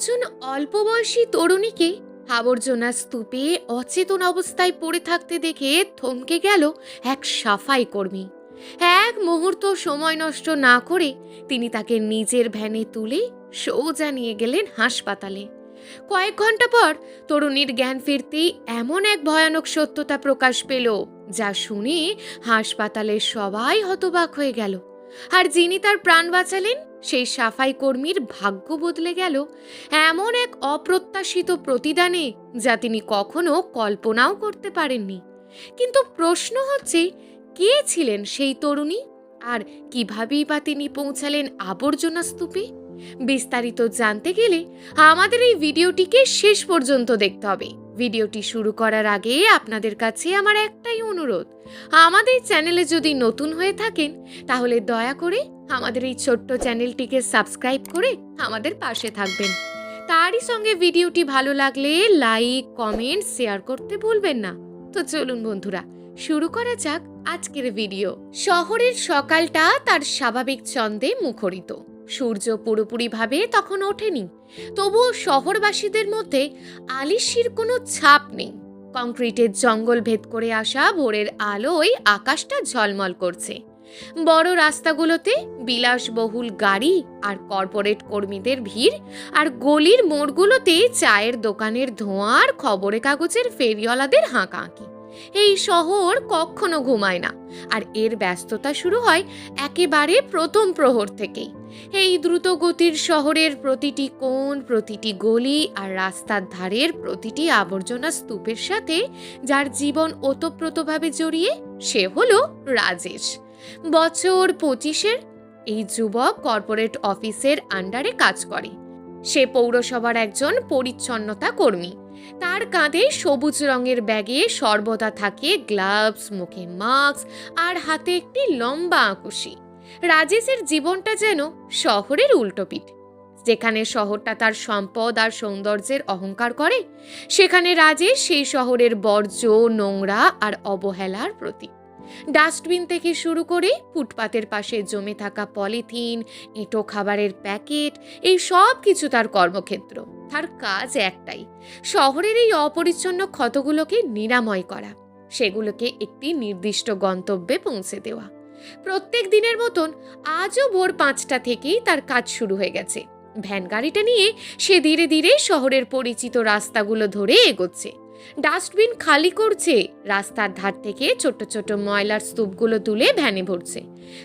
একজন অল্প বয়সী তরুণীকে আবর্জনা স্তূপে অচেতন অবস্থায় পড়ে থাকতে দেখে থমকে গেল এক সাফাই কর্মী। এক মুহূর্ত সময় নষ্ট না করে তিনি তাকে নিজের ভ্যানে তুলে সোজা নিয়ে গেলেন হাসপাতালে। কয়েক ঘণ্টা পর তরুণীর জ্ঞান ফিরতেই এমন এক ভয়ানক সত্যতা প্রকাশ পেল, যা শুনে হাসপাতালের সবাই হতবাক হয়ে গেল। আর যিনি তার প্রাণ বাঁচালেন, সেই সাফাই কর্মীর ভাগ্য বদলে গেল এমন এক অপ্রত্যাশিত প্রতিদানে যা তিনি কখনো কল্পনাও করতে পারেননি। কিন্তু প্রশ্ন হচ্ছে, কে ছিলেন সেই তরুণী? আর কিভাবেই বা তিনি পৌঁছালেন আবর্জনা স্তূপে? বিস্তারিত জানতে গেলে আমাদের এই ভিডিওটিকে শেষ পর্যন্ত দেখতে হবে। ভিডিওটি শুরু করার আগে আপনাদের কাছে আমার একটাই অনুরোধ, আমাদের চ্যানেলে যদি নতুন হয়ে থাকেন, তাহলে দয়া করে আমাদের এই ছোট্ট চ্যানেলটিকে সাবস্ক্রাইব করে আমাদের পাশে থাকবেন। তারই সঙ্গে ভিডিওটি ভালো লাগলে লাইক, কমেন্ট, শেয়ার করতে ভুলবেন না। তো চলুন বন্ধুরা, শুরু করা যাক আজকের ভিডিও। শহরের সকালটা তার স্বাভাবিক ছন্দে মুখরিত। সূর্য পুরোপুরিভাবে তখন ওঠেনি। তবুও শহরবাসীদের মধ্যে আলিশির কোনো ছাপ নেই। কংক্রিটের জঙ্গল ভেদ করে আসা ভোরের আলোয় আকাশটা ঝলমল করছে। বড় রাস্তাগুলোতে বিলাসবহুল গাড়ি আর কর্পোরেট কর্মীদের ভিড় আর গলির মোড়গুলোতে চায়ের দোকানের ধোঁয়ার খবরে কাগজের ফেরিওয়ালাদের হাঁকা হাঁকাহাঁকি। এই শহর কখনো ঘুমায় না। আর এর ব্যস্ততা শুরু হয় একেবারে প্রথম প্রহর থেকেই। এই দ্রুত গতির শহরের প্রতিটি কোণ, প্রতিটি গলি আর রাস্তার ধারের প্রতিটি আবর্জনা স্তূপের সাথে যার জীবন ওতপ্রোতভাবে জড়িয়ে, সে হলো রাজেশ। বছর পঁচিশের এই যুবক কর্পোরেট অফিসের আন্ডারে কাজ করে। সে পৌরসভার একজন পরিচ্ছন্নতা কর্মী। তার কাঁধে সবুজ রঙের ব্যাগে সর্বদা থাকে গ্লাভস, মুখে মাস্ক আর হাতে একটি লম্বা আঁকুশি। রাজেশের জীবনটা যেন শহরের উল্টোপিঠ যেখানে শহরটা তার সম্পদ আর সৌন্দর্যের অহংকার করে, সেখানে রাজেশ সেই শহরের বর্জ্য, নোংরা আর অবহেলার প্রতীক। ডাস্টবিন থেকে শুরু করে ফুটপাতের পাশে জমে থাকা পলিথিন, এঁটো খাবারের প্যাকেট, এই সব কিছু তার কর্মক্ষেত্র। তার কাজ একটাই, শহরের এই অপরিচ্ছন্ন ক্ষতগুলোকে নিরাময় করা। সেগুলোকে একটি নির্দিষ্ট গন্তব্যে পৌঁছে দেওয়া। প্রত্যেক দিনের মতন আজও ভোর পাঁচটা থেকেই তার কাজ শুরু হয়ে গেছে। ভ্যান গাড়িটা নিয়ে সে ধীরে ধীরে শহরের পরিচিত রাস্তাগুলো ধরে এগোচ্ছে। ডাস্টবিন খালি করছে। রাস্তার ধার থেকে ছোট ছোট ময়লার স্তূপগুলো তুলে ভ্যানে ভরছে।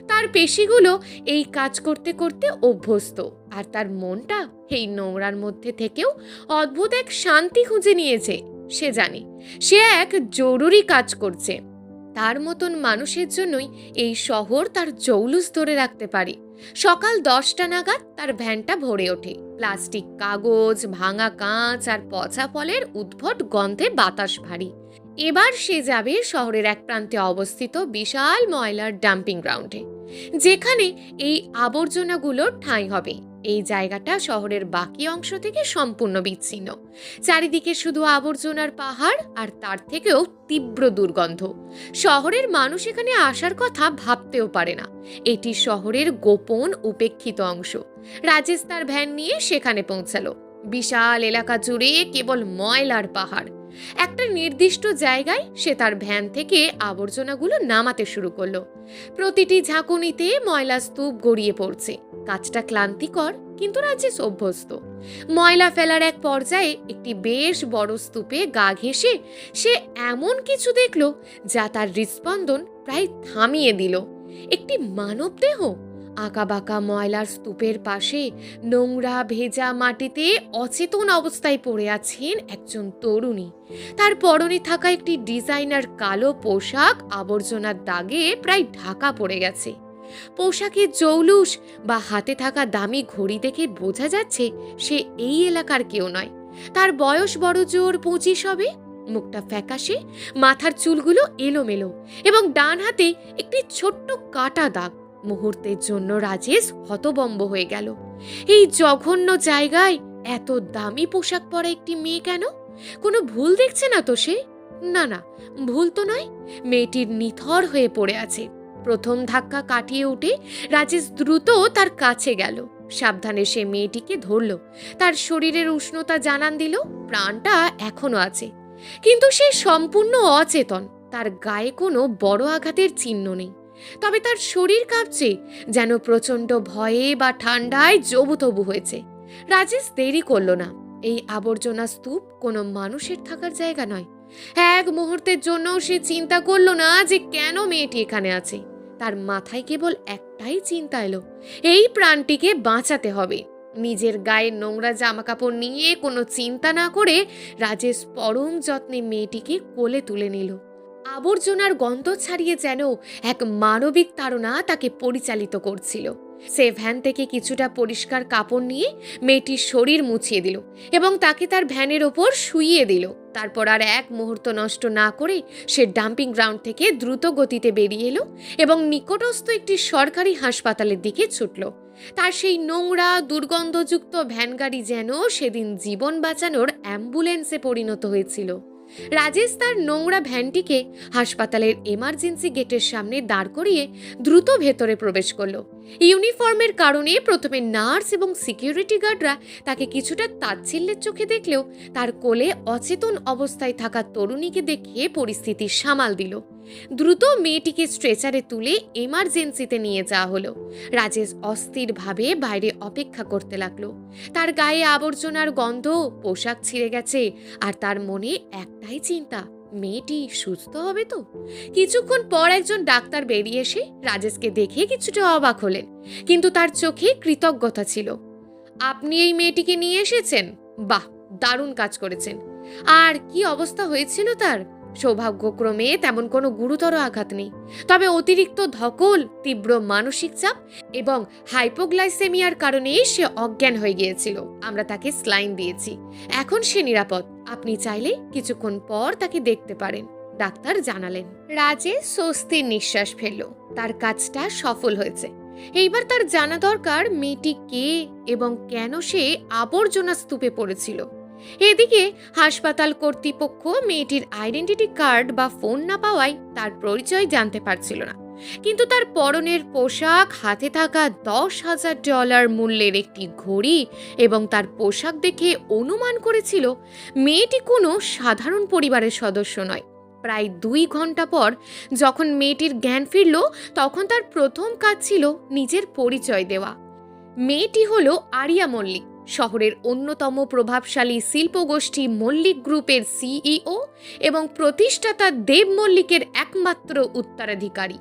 তার পেশিগুলো এই কাজ করতে করতে অভ্যস্ত। আর তার মনটা এই নোংরার মধ্যে থেকেও অদ্ভুত এক শান্তি খুঁজে নিয়েছে। সে জানে, সে এক জরুরি কাজ করছে। তার মতন মানুষের জন্যই এই শহর তার জৌলুস ধরে রাখতে পারে। সকাল দশটা নাগাদ তার ভ্যানটা ভরে ওঠে। প্লাস্টিক কাগজ, ভাঙা কাঁচ আর পচা ফলের উদ্ভট গন্ধে বাতাস ভারী। এবার সে যাবে শহরের এক প্রান্তে অবস্থিত বিশাল ময়লার ডাম্পিং গ্রাউন্ডে, যেখানে এই আবর্জনাগুলোর ঠাঁই হবে। এই জায়গাটা শহরের বাকি অংশ থেকে সম্পূর্ণ বিচ্ছিন্ন। চারিদিকে শুধু আবর্জনার পাহাড় আর তার থেকেও তীব্র দুর্গন্ধ। শহরের মানুষ এখানে আসার কথা ভাবতেও পারে না। এটি শহরের গোপন উপেক্ষিত অংশ। রাজেশ তার ভ্যান নিয়ে সেখানে পৌঁছালো। বিশাল এলাকা জুড়ে কেবল ময়লার পাহাড়। একটা নির্দিষ্ট জায়গায় সে তার ভ্যান থেকে আবর্জনাগুলো নামাতে শুরু করল। প্রতিটি ঝাঁকুনিতে ময়লা স্তূপ গড়িয়ে পড়ছে। কাজটা ক্লান্তিকর, কিন্তু রাজেশ অভ্যস্ত ময়লা ফেলার এক পর্যায়ে একটি বেশ বড় স্তূপে গা ঘেঁষে সে এমন কিছু দেখল যা তার হৃৎস্পন্দন প্রায় থামিয়ে দিল। একটি মানব দেহ আঁকাবাঁকা ময়লার স্তূপের পাশে নোংরা ভেজা মাটিতে অচেতন অবস্থায় পড়ে আছেন একজন তরুণী। তার পরনে থাকা একটি ডিজাইনার কালো পোশাক আবর্জনার দাগে প্রায় ঢাকা পড়ে গেছে। পোশাকের জৌলুস বা হাতে থাকা দামি ঘড়ি দেখে বোঝা যাচ্ছে সে এই এলাকার কেউ নয়। তার বয়স বড় জোর পঁচিশ হবে। মুখটা ফ্যাকাশে, মাথার চুলগুলো এলোমেলো এবং ডান হাতে একটি ছোট্ট কাটা দাগ। মুহূর্তের জন্য রাজেশ হতবম্ব হয়ে গেল। এই জঘন্য জায়গায় এত দামি পোশাক পরা একটি মেয়ে কেন? কোনো ভুল দেখছে না তো সে? না না, ভুল তো নয়, মেয়েটির নিথর হয়ে পড়ে আছে। প্রথম ধাক্কা কাটিয়ে উঠে রাজেশ দ্রুত তার কাছে গেল। সাবধানে সে মেয়েটিকে ধরল। তার শরীরের উষ্ণতা জানান দিল, প্রাণটা এখনও আছে। কিন্তু সে সম্পূর্ণ অচেতন, তার গায়ে কোনো বড় আঘাতের চিহ্ন নেই। তবে তার শরীর কাঁপছে যেন প্রচণ্ড ভয়ে বা ঠান্ডায় জবুতবু হয়েছে। রাজেশ দেরি করল না। এই আবর্জনা স্তূপ কোনো মানুষের থাকার জায়গা নয়। এক মুহূর্তের জন্য সে চিন্তা করল না যে কেন মেয়েটি এখানে আছে। তার মাথায় কেবল একটাই চিন্তা এলো, এই প্রাণটিকে বাঁচাতে হবে। নিজের গায়ে নোংরা জামাকাপড় নিয়ে কোনো চিন্তা না করে রাজেশ পরম যত্নে মেয়েটিকে কোলে তুলে নিল। আবর্জনার গন্ধ ছাড়িয়ে যেন এক মানবিক তাড়না তাকে পরিচালিত করছিল। সে ভ্যান থেকে কিছুটা পরিষ্কার কাপড় নিয়ে মেয়েটির শরীর মুছিয়ে দিল এবং তাকে তার ভ্যানের ওপর শুইয়ে দিল। তারপর আর এক মুহূর্ত নষ্ট না করে সে ডাম্পিং গ্রাউন্ড থেকে দ্রুত গতিতে বেরিয়ে এলো এবং নিকটস্থ একটি সরকারি হাসপাতালের দিকে ছুটল। তার সেই নোংরা, দুর্গন্ধযুক্ত ভ্যান গাড়ি যেন সেদিন জীবন বাঁচানোর অ্যাম্বুলেন্সে পরিণত হয়েছিল। রাজেশ তার নোংরা ভ্যানটিকে হাসপাতালের এমার্জেন্সি গেটের সামনে দাঁড় করিয়ে দ্রুত ভেতরে প্রবেশ করল। ইউনিফর্মের কারণে প্রথমে নার্স এবং সিকিউরিটি গার্ডরা তাকে কিছুটা তাচ্ছিল্যের চোখে দেখলেও তার কোলে অচেতন অবস্থায় থাকা তরুণীকে দেখে পরিস্থিতি সামাল দিল। দ্রুত মেয়েটিকে স্ট্রেচারে তুলে এমার্জেন্সিতে নিয়ে যাওয়া হলো। রাজেশ অস্থিরভাবে বাইরে অপেক্ষা করতে লাগল। তার গায়ে আবর্জনার গন্ধ, পোশাক ছিঁড়ে গেছে, আর তার মনে একটাই চিন্তা, মেয়েটি সুস্থ হবে তো? কিছুক্ষণ পর একজন ডাক্তার বেরিয়ে এসে রাজেশকে দেখে কিছুটা অবাক হলেন, কিন্তু তার চোখে কৃতজ্ঞতা ছিল। আপনি এই মেয়েটিকে নিয়ে এসেছেন? বাহ, দারুণ কাজ করেছেন। আর কি অবস্থা হয়েছিল তার? সৌভাগ্যক্রমে তেমন কোনো গুরুতর আঘাত নেই। তবে অতিরিক্ত ধকল, তীব্র মানসিক চাপ এবং হাইপোগ্লাইসেমিয়ার কারণে সে অজ্ঞান হয়ে গিয়েছিল। আমরা তাকে স্লাইন দিয়েছি। এখন সে নিরাপদ। আপনি চাইলে কিছুক্ষণ পর তাকে দেখতে পারেন। ডাক্তার জানালেন। রাজে স্বস্তির নিঃশ্বাস ফেলল। তার কাজটা সফল হয়েছে। এইবার তার জানা দরকার মেয়েটি কে এবং কেন সে আবর্জনা স্তূপে পড়েছিল। এদিকে হাসপাতাল কর্তৃপক্ষ মেয়েটির আইডেন্টিটি কার্ড বা ফোন না পাওয়ায় তার পরিচয় জানতে পারছিল না। কিন্তু তার পরনের পোশাক, হাতে থাকা দশ হাজার ডলার মূল্যের একটি ঘড়ি এবং তার পোশাক দেখে অনুমান করেছিল মেয়েটি কোনো সাধারণ পরিবারের সদস্য নয়। প্রায় দুই ঘণ্টা পর যখন মেয়েটির জ্ঞান ফিরল, তখন তার প্রথম কাজ ছিল নিজের পরিচয় দেওয়া। মেয়েটি হলো আরিয়া মল্লিক। শহরের অন্যতম প্রভাবশালী শিল্পগোষ্ঠী মল্লিক গ্রুপের সিইও এবং প্রতিষ্ঠাতা দেব মল্লিকের একমাত্র উত্তরাধিকারী।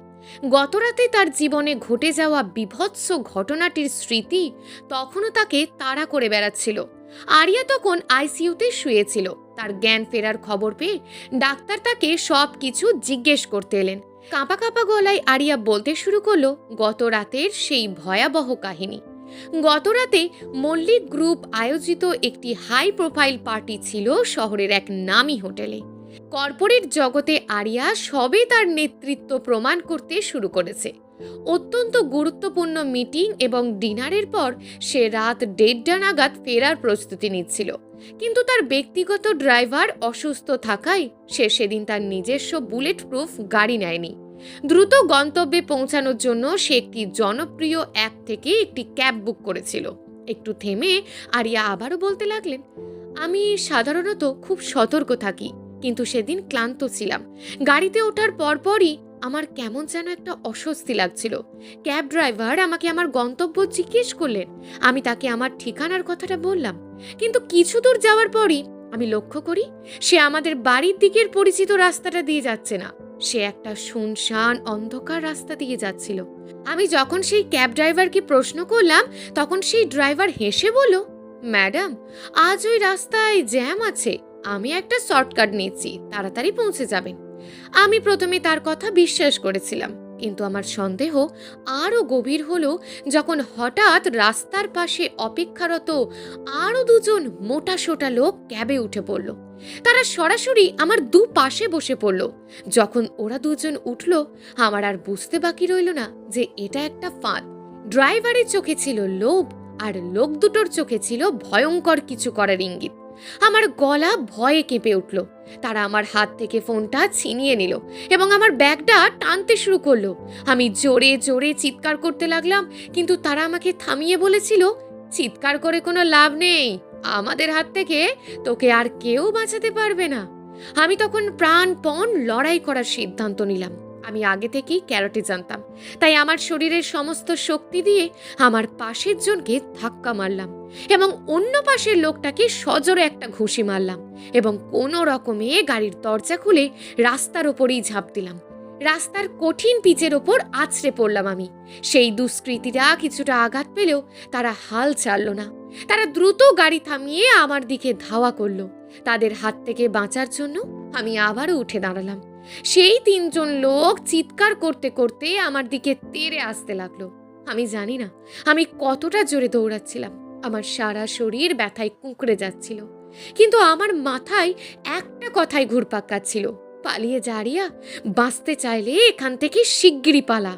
গতরাতে তার জীবনে ঘটে যাওয়া বিভৎস ঘটনাটির স্মৃতি তখনও তাকে তাড়া করে বেড়াচ্ছিল। আরিয়া তখন আইসিইউতে শুয়েছিল। তার জ্ঞান ফেরার খবর পেয়ে ডাক্তার তাকে সব কিছু জিজ্ঞেস করতে এলেন। কাঁপা কাঁপা গলায় আরিয়া বলতে শুরু করল গত রাতের সেই ভয়াবহ কাহিনী। গতরাতে মল্লিক গ্রুপ আয়োজিত একটি হাই প্রোফাইল পার্টি ছিল শহরের এক নামী হোটেলে। কর্পোরেট জগতে আরিয়া সবে তার নেতৃত্ব প্রমাণ করতে শুরু করেছে। অত্যন্ত গুরুত্বপূর্ণ মিটিং এবং ডিনারের পর সে রাত দেড়টা নাগাদ ফেরার প্রস্তুতি নিচ্ছিল। কিন্তু তার ব্যক্তিগত ড্রাইভার অসুস্থ থাকায় সে সেদিন তার নিজস্ব বুলেট প্রুফ গাড়ি নেয়নি। দ্রুত গন্তব্যে পৌঁছানোর জন্য সে একটি জনপ্রিয় অ্যাপ থেকে একটি ক্যাব বুক করেছিল। একটু থেমে আরিয়া আবারও বলতে লাগলেন, আমি সাধারণত খুব সতর্ক থাকি, কিন্তু সেদিন ক্লান্ত ছিলাম। গাড়িতে ওঠার পরপরই আমার কেমন যেন একটা অস্বস্তি লাগছিল। ক্যাব ড্রাইভার আমাকে আমার গন্তব্য জিজ্ঞেস করলেন, আমি তাকে আমার ঠিকানার কথাটা বললাম। কিন্তু কিছু দূর যাওয়ার পরই আমি লক্ষ্য করি, সে আমাদের বাড়ির দিকের পরিচিত রাস্তাটা দিয়ে যাচ্ছে না। সে একটা শুনশান অন্ধকার রাস্তা দিয়ে যাচ্ছিল। আমি যখন সেই ক্যাব ড্রাইভারকে প্রশ্ন করলাম, তখন সেই ড্রাইভার হেসে বলল, ম্যাডাম, আজ ওই রাস্তায় জ্যাম আছে। আমি একটা শর্টকাট নিয়েছি তাড়াতাড়ি পৌঁছে যাবেন। আমি প্রথমে তার কথা বিশ্বাস করেছিলাম। কিন্তু আমার সন্দেহ আরও গভীর হলো যখন হঠাৎ রাস্তার পাশে অপেক্ষারত আরও দুজন মোটা সোটা লোক ক্যাবে উঠে পড়ল। তারা সরাসরি আমার দু পাশে বসে পড়ল। যখন ওরা দুজন উঠল, আমার আর বুঝতে বাকি রইল না যে এটা একটা ফাঁদ। ড্রাইভারের চোখে ছিল লোভ আর লোক দুটোর চোখে ছিল ভয়ঙ্কর কিছু করার ইঙ্গিত। আমার গলা ভয়ে কেঁপে উঠল। তারা আমার হাত থেকে ফোনটা ছিনিয়ে নিল এবং আমার ব্যাগটা টানতে শুরু করল। আমি জোরে জোরে চিৎকার করতে লাগলাম, কিন্তু তারা আমাকে থামিয়ে বলেছিল, চিৎকার করে কোনো লাভ নেই। আমাদের হাত থেকে তোকে আর কেউ বাঁচাতে পারবে না। আমি তখন প্রাণপণ লড়াই করার সিদ্ধান্ত নিলাম। আমি আগে থেকেই ক্যারটে জানতাম। তাই আমার শরীরের সমস্ত শক্তি দিয়ে আমার পাশের জনকে ধাক্কা মারলাম এবং অন্য পাশের লোকটাকে সজোরে একটা ঘুষি মারলাম এবং কোনো রকমে গাড়ির দরজা খুলে রাস্তার ওপরেই ঝাঁপ দিলাম। রাস্তার কঠিন পিচের ওপর আছড়ে পড়লাম আমি। সেই দুষ্কৃতীরা কিছুটা আঘাত পেলেও তারা হাল ছাড়ল না। তারা দ্রুত গাড়ি থামিয়ে আমার দিকে ধাওয়া করল। তাদের হাত থেকে বাঁচার জন্য আমি আবারও উঠে দাঁড়ালাম। সেই তিনজন লোক চিৎকার করতে করতে আমার দিকে তেড়ে আসতে লাগল। আমি জানি না, আমি কতটা জোরে দৌড়াচ্ছিলাম। আমার সারা শরীর ব্যথায় কুঁকড়ে যাচ্ছিল। কিন্তু আমার মাথায় একটা কথাই ঘুরপাক কাচ্ছিল পালিয়ে যারিয়া বাঁচতে চাইলে এখান থেকে শিগগিরই পালা।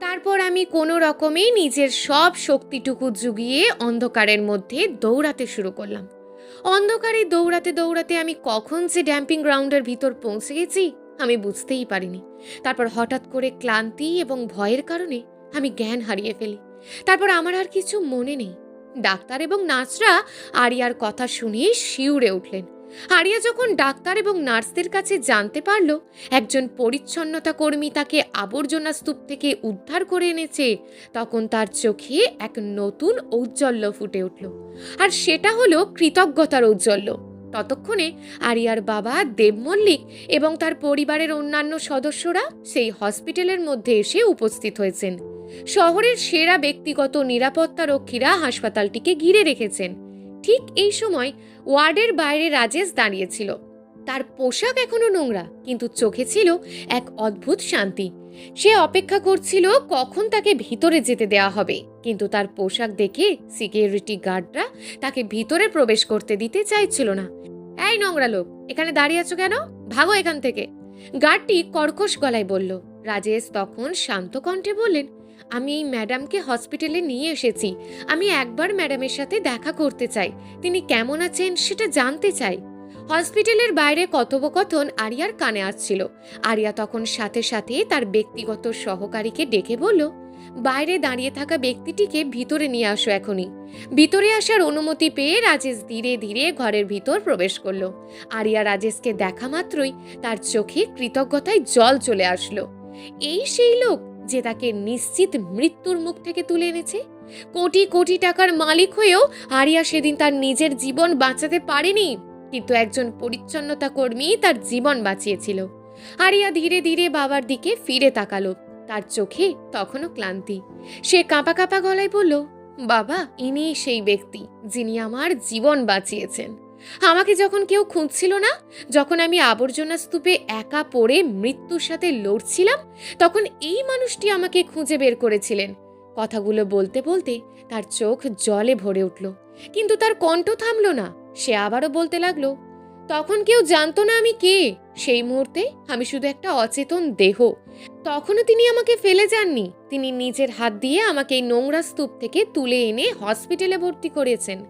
তারপর আমি কোনো রকমে নিজের সব শক্তিটুকু জুগিয়ে অন্ধকারের মধ্যে দৌড়াতে শুরু করলাম। অন্ধকারে দৌড়াতে দৌড়াতে আমি কখন যে ড্যাম্পিং গ্রাউন্ডের ভিতর পৌঁছে গেছি আমি বুঝতেই পারিনি। তারপর হঠাৎ করে ক্লান্তি এবং ভয়ের কারণে আমি জ্ঞান হারিয়ে ফেলি। তারপর আমার আর কিছু মনে নেই। ডাক্তার এবং নার্সরা আরিয়ার কথা শুনে শিউরে উঠলেন। আরিয়া যখন ডাক্তার এবং নার্সদের কাছে জানতে পারল, একজন পরিচ্ছন্নতা কর্মী তাকে আবর্জনা স্তূপ থেকে উদ্ধার করে এনেছে, তখন তার চোখে এক নতুন ঔজ্জ্বল্য ফুটে উঠল। আর সেটা হলো কৃতজ্ঞতার ঔজ্জ্বল্য। ততক্ষণে আরিয়ার বাবা দেব মল্লিক এবং তার পরিবারের অন্যান্য সদস্যরা সেই হসপিটালের মধ্যে এসে উপস্থিত হয়েছেন। শহরের সেরা ব্যক্তিগত নিরাপত্তা রক্ষীরা হাসপাতালটিকে ঘিরে রেখেছেন। ঠিক এই সময় ওয়ার্ডের বাইরে রাজেশ দাঁড়িয়েছিল। তার পোশাক এখনও নোংরা, কিন্তু চোখে ছিল এক অদ্ভুত শান্তি। সে অপেক্ষা করছিল কখন তাকে ভিতরে যেতে দেওয়া হবে। কিন্তু তার পোশাক দেখে সিকিউরিটি গার্ডরা তাকে ভিতরে প্রবেশ করতে দিতে চাইছিল না। এই নোংরা লোক, এখানে দাঁড়িয়ে আছো কেন? ভাগো এখান থেকে। গার্ডটি কর্কশ গলায় বলল। রাজেশ তখন শান্ত কণ্ঠে বললেন, আমি এই ম্যাডামকে হসপিটালে নিয়ে এসেছি। আমি একবার ম্যাডামের সাথে দেখা করতে চাই। তিনি কেমন আছেন সেটা জানতে চাই। হসপিটালের বাইরে কথোপকথন আরিয়ার কানে আসছিল। আরিয়া তখন সাথে সাথে তার ব্যক্তিগত সহকারীকে ডেকে বলল, বাইরে দাঁড়িয়ে থাকা ব্যক্তিটিকে ভিতরে নিয়ে আসো এখনই। ভিতরে আসার অনুমতি পেয়ে রাজেশ ধীরে ধীরে ঘরের ভিতর প্রবেশ করল। আরিয়া রাজেশকে দেখা মাত্রই তার চোখে কৃতজ্ঞতায় জল চলে আসলো। এই সেই লোক যে তাকে নিশ্চিত মৃত্যুর মুখ থেকে তুলে এনেছে? কোটি কোটি টাকার মালিক হয়েও আরিয়া সেদিন তার নিজের জীবন বাঁচাতে পারেনি? কিন্তু একজন পরিচ্ছন্নতা কর্মী তার জীবন বাঁচিয়েছিল। আরিয়া ধীরে ধীরে বাবার দিকে ফিরে তাকালো। তার চোখে তখনও ক্লান্তি। সে কাঁপা কাঁপা গলায় বলল, বাবা, ইনি সেই ব্যক্তি যিনি আমার জীবন বাঁচিয়েছেন। আমাকে যখন কেউ খুঁজছিল না, যখন আমি আবর্জনা স্তূপে একা পড়ে মৃত্যুর সাথে লড়ছিলাম, তখন এই মানুষটি আমাকে খুঁজে বের করেছিলেন। কথাগুলো বলতে বলতে তার চোখ জলে ভরে উঠল। কিন্তু তার কণ্ঠ থামল না। সে আবারও বলতে লাগল, তখন কেউ জানতো না আমি কে। সেই মুহূর্তে আমি শুধু একটা অচেতন দেহ। তখনও তিনি আমাকে ফেলে যাননি। তিনি নিজের হাত দিয়ে আমাকে এই নোংরা স্তূপ থেকে তুলে এনে হসপিটালে ভর্তি করেছেন।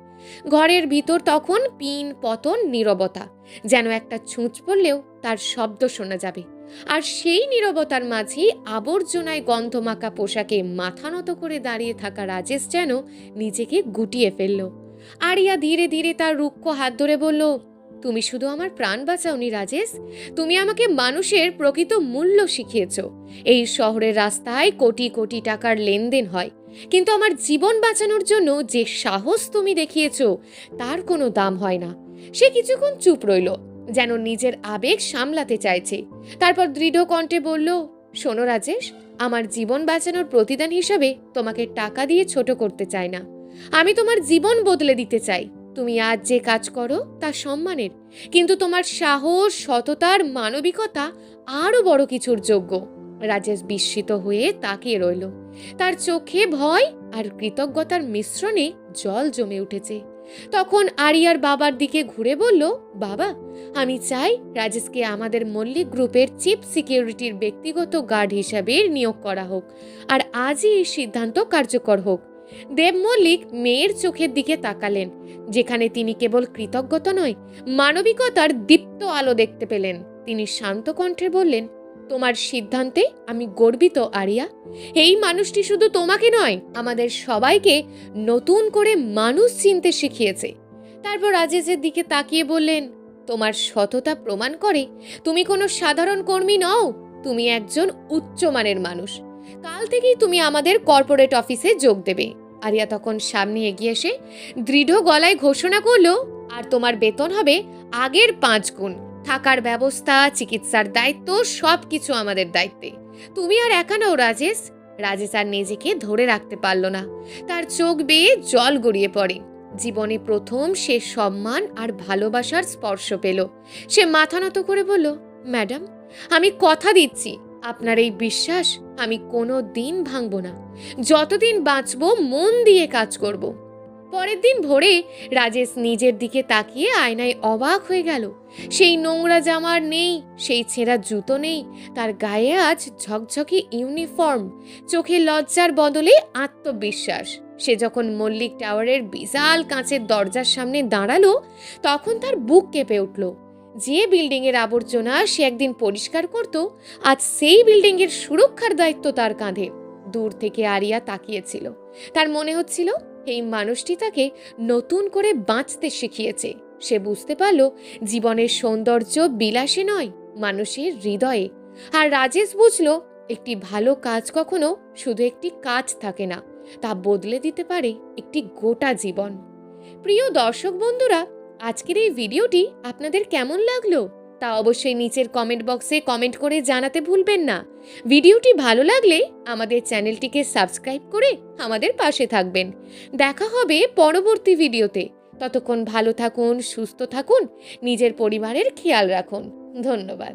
ঘরের ভিতর তখন পিন, পতন, নীরবতা। যেন একটা ছুঁচ পড়লেও তার শব্দ শোনা যাবে। আর সেই নীরবতার মাঝেই আবর্জনায় গন্ধমাখা পোশাকে মাথা নত করে দাঁড়িয়ে থাকা রাজেশ যেন নিজেকে গুটিয়ে ফেলল। আরিয়া ধীরে ধীরে তার রুক্ষ হাত ধরে বলল, তুমি শুধু আমার প্রাণ বাঁচাওনি, রাজেশ। তুমি আমাকে মানুষের প্রকৃত মূল্য শিখিয়েছ। এই শহরের রাস্তায় কোটি কোটি টাকার লেনদেন হয়। কিন্তু আমার জীবন বাঁচানোর জন্য যে সাহস তুমি দেখিয়েছ, তার কোনো দাম হয় না। সে কিছুক্ষণ চুপ রইল, যেন নিজের আবেগ সামলাতে চাইছে। তারপর দৃঢ় কণ্ঠে বলল, শোনো, রাজেশ, আমার জীবন বাঁচানোর প্রতিদান হিসাবে তোমাকে টাকা দিয়ে ছোট করতে চায় না। আমি তোমার জীবন বদলে দিতে চাই। তুমি আজ যে কাজ করো, তা সম্মানের। কিন্তু তোমার সাহস, সততার মানবিকতা আরও বড় কিছুর যোগ্য। রাজেশ বিস্মিত হয়ে তাকিয়ে রইল। তার চোখে ভয় আর কৃতজ্ঞতার মিশ্রণে জল জমে উঠেছে। তখন আরিয়ার বাবার দিকে ঘুরে বলল, বাবা, আমি চাই রাজেশকে আমাদের মল্লিক গ্রুপের চিফ সিকিউরিটির ব্যক্তিগত গার্ড হিসাবে নিয়োগ করা হোক। আর আজই এই সিদ্ধান্ত কার্যকর হোক। দেব মল্লিক মেয়ের চোখের দিকে তাকালেন, যেখানে তিনি কেবল কৃতজ্ঞতা নয়, মানবিকতার দীপ্ত আলো দেখতে পেলেন। তিনি শান্ত কণ্ঠে বললেন, তোমার সিদ্ধান্তে আমি গর্বিত, আরিয়া। এই মানুষটি শুধু তোমাকে নয়, আমাদের সবাইকে নতুন করে মানুষ চিনতে শিখিয়েছে। তারপর রাজেশের দিকে তাকিয়ে বললেন, তোমার সততা প্রমাণ করে, তুমি কোনো সাধারণ কর্মী নও, তুমি একজন উচ্চমানের মানুষ। কাল থেকেই তুমি আমাদের কর্পোরেট অফিসে যোগ দেবে। আরিয়া তখন সামনে এগিয়ে এসে দৃঢ় গলায় ঘোষণা করল, আর তোমার বেতন হবে আগের পাঁচ গুণ। থাকার ব্যবস্থা, চিকিৎসার দায়িত্ব সব কিছু আমাদের দায়িত্বে। তুমি আর একা নাও, রাজেশ। রাজেশ আর নিজেকে ধরে রাখতে পারল না। তার চোখ বেয়ে জল গড়িয়ে পড়ে। জীবনে প্রথম সে সম্মান আর ভালোবাসার স্পর্শ পেল। সে মাথা নত করে বলল, ম্যাডাম, আমি কথা দিচ্ছি। আপনার এই বিশ্বাস আমি কোনো দিন ভাঙব না। যতদিন বাঁচব, মন দিয়ে কাজ করব। পরের দিন ভোরে রাজেশ নিজের দিকে তাকিয়ে আয়নায় অবাক হয়ে গেল। সেই নোংরা জামার নেই, সেই ছেঁড়া জুতো নেই, তার গায়ে আজ ঝকঝকে ইউনিফর্ম, চোখে লজ্জার বদলে আত্মবিশ্বাস। সে যখন মল্লিক টাওয়ারের বিশাল কাঁচের দরজার সামনে দাঁড়াল, তখন তার বুক কেঁপে উঠল। যে বিল্ডিংয়ের আবর্জনা সে একদিন পরিষ্কার করত, আজ সেই বিল্ডিংয়ের সুরক্ষার দায়িত্ব তার কাঁধে। দূর থেকে আরিয়া তাকিয়েছিল। তার মনে হচ্ছিল, এই মানুষটি তাকে নতুন করে বাঁচতে শিখিয়েছে। সে বুঝতে পারল, জীবনের সৌন্দর্য বিলাসে নয়, মানুষের হৃদয়ে। আর রাজেশ বুঝল, একটি ভালো কাজ কখনো শুধু একটি কাজ থাকে না, তা বদলে দিতে পারে একটি গোটা জীবন। প্রিয় দর্শক বন্ধুরা আজকের এই ভিডিওটি আপনাদের কেমন লাগল তা অবশ্যই নিচের কমেন্ট বক্সে কমেন্ট করে জানাতে ভুলবেন না। ভিডিওটি ভালো লাগলে আমাদের চ্যানেলটিকে সাবস্ক্রাইব করে আমাদের পাশে থাকবেন। দেখা হবে পরবর্তী ভিডিওতে। ততক্ষণ ভালো থাকুন, সুস্থ থাকুন, নিজের পরিবারের খেয়াল রাখুন। ধন্যবাদ।